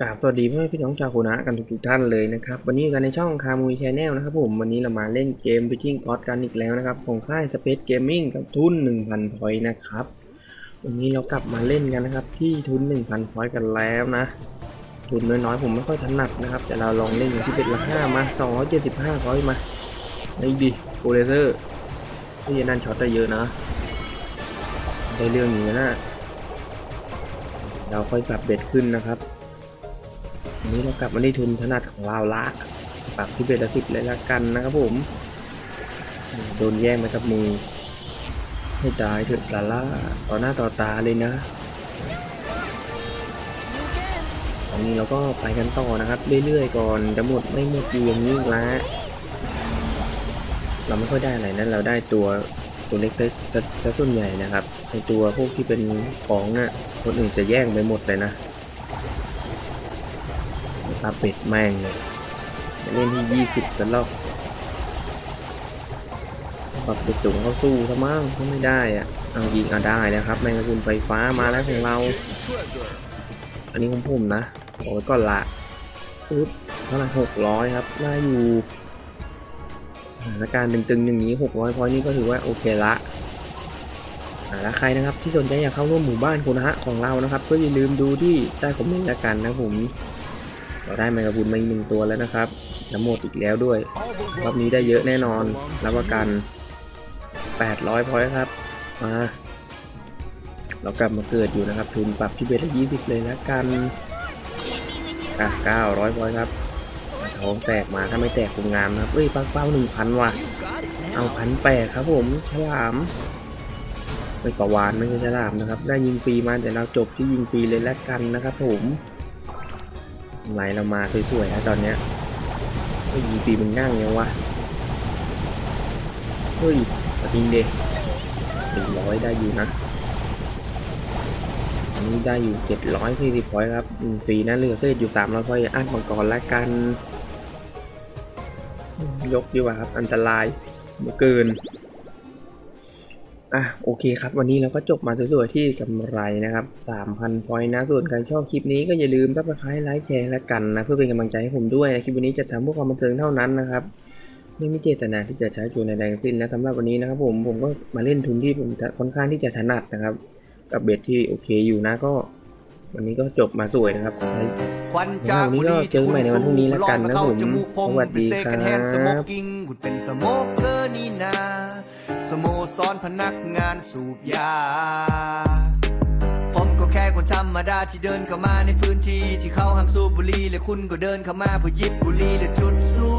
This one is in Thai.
กราบสวัสดีพ่อแม่พี่น้องชาวโคนะกันทุกท่านเลยนะครับ วันนี้กันในช่องคามุยแชนแนลนะครับผมวันนี้เรามาเล่นเกม b ิ t ิ n งกอ d กันอีกแล้วนะครับ ของค่าย Space Gaming กับทุน 1,000 พอยต์นะครับ วันนี้เรากลับมาเล่นกันนะครับ ที่ทุน 1,000 พอยต์กันแล้วนะ ทุนน้อยๆผมไม่ค่อยถนัดนะครับ แต่เราลองเล่นที่เป็นราคามา 275พอยต์มาไอ้ดิโกเลเซอร์ที่นั่นช็อตได้เยอะนะได้เรื่องอยู่นะเราค่อยปรับเบ็ดขึ้นนะครับ อันนี้เรากลับมาที่ทุนถนัดของเราละปรับที่เบ็ดละสิบเลยละกันนะครับผม โดนแย่งไปกับมือให้ตายเถอะลาล่าต่อหน้าต่อตาเลยนะตอนนี้เราก็ไปกันต่อนะครับ เรื่อยๆก่อนจะหมดไม่หมดอยู่อย่างนี้ละเราไม่ค่อยได้อะไรนั้นเราได้ตัวตัวเล็กๆจะจะส่วนใหญ่นะครับในตัวพวกที่เป็นของอะคนอื่นจะแย่งไปหมดเลยนะ ปลาเป็ดแม่งเลยเล่นที่ยี่สิบกันแล้วปรับเป็ดสูงเข้าสู้ซะมั้งถ้าไม่ได้อะเอายิงเอาได้แล้วครับแมงกะพรุนไฟฟ้ามาแล้วของเรา อันนี้ของผมนะบอกไว้ก่อนละปึ๊บเท่าไหร่หกร้อยครับน่าอยู่สถานการณ์ตึงๆอย่างนี้หกร้อยพอยนี่ก็ถือว่าโอเคละแล้วใครนะครับที่สนใจอยากเข้าร่วมหมู่บ้านคนะฮะของเรานะครับ ก็อย่าลืมดูที่ใต้คอมเมนต์ล้วกันนะผม เราได้แมงกะพรุนมาอีกหนึ่งตัวแล้วนะครับน้ำหมดอีกแล้วด้วยรอบนี้ได้เยอะแน่นอน รับประกัน 800พอยต์ครับ มา เรากลับมาเกิดอยู่นะครับ ทุนปรับที่เบสยี่สิบเลยแล้วกัน อะ900พอยต์ครับ ท้องแตกมาถ้าไม่แตกคงงามนะครับเอ้ยปังเป้าหนึ่งพันว่ะ เอาพันแปดครับผม ฉลามไม่ประวานไม่ใช่ฉลามนะครับ ได้ยิงฟรีมาแต่เราจบที่ยิงฟรีเลยแล้วกันนะครับผม ไหลเรามาสวยๆนะตอนเนี้ยเฮ้ยยิงฟรีมันง่ายยังวะเฮ้ยยิงเด็กหนึ่งร้อยได้อยู่นะอันนี้ได้อยู่740พอยต์ครับอืมฟรีนะเหลือเศษอยู่300พอยต์อ่านมังกรละกัน ยกดีกว่าครับ อันตรายเกิน อะโอเคครับ วันนี้เราก็จบมาสวยๆที่กำไรนะครับ 3,000 พอยต์นะ ส่วนใครชอบคลิปนี้ก็อย่าลืมซับสไครต์ไลค์แชร์ละกันนะ เพื่อเป็นกำลังใจให้ผมด้วยนะคลิปวันนี้จะทำเพื่อความบันเทิงเท่านั้นนะครับ ไม่มีเจตนาที่จะใช้จูนในแรงสิ้นนะสำหรับวันนี้นะครับผมผมก็มาเล่นทุนที่ผมค่อนข้างที่จะถนัดนะครับ กับเบ็ดที่โอเคอยู่นะก็วันนี้ก็จบมาสวยนะครับควันจากบุหรี่เจอกันใหม่ในวันพรุ่งนี้แล้วกันนะลอยาเข้าผมจมูกผมสวัสดีเป็นเซกันแฮนด์ครับสโมกกิ้งคุณเป็นสโมกเกอร์นี่นา สโมสรพนักงานสูบยา ผมก็แค่คนธรรมดาที่เดินเข้ามาในพื้นที่ที่เขาห้ามสูบบุหรี่และคุณก็เดินเข้ามาเพื่อยิบบุหรี่และจุดสู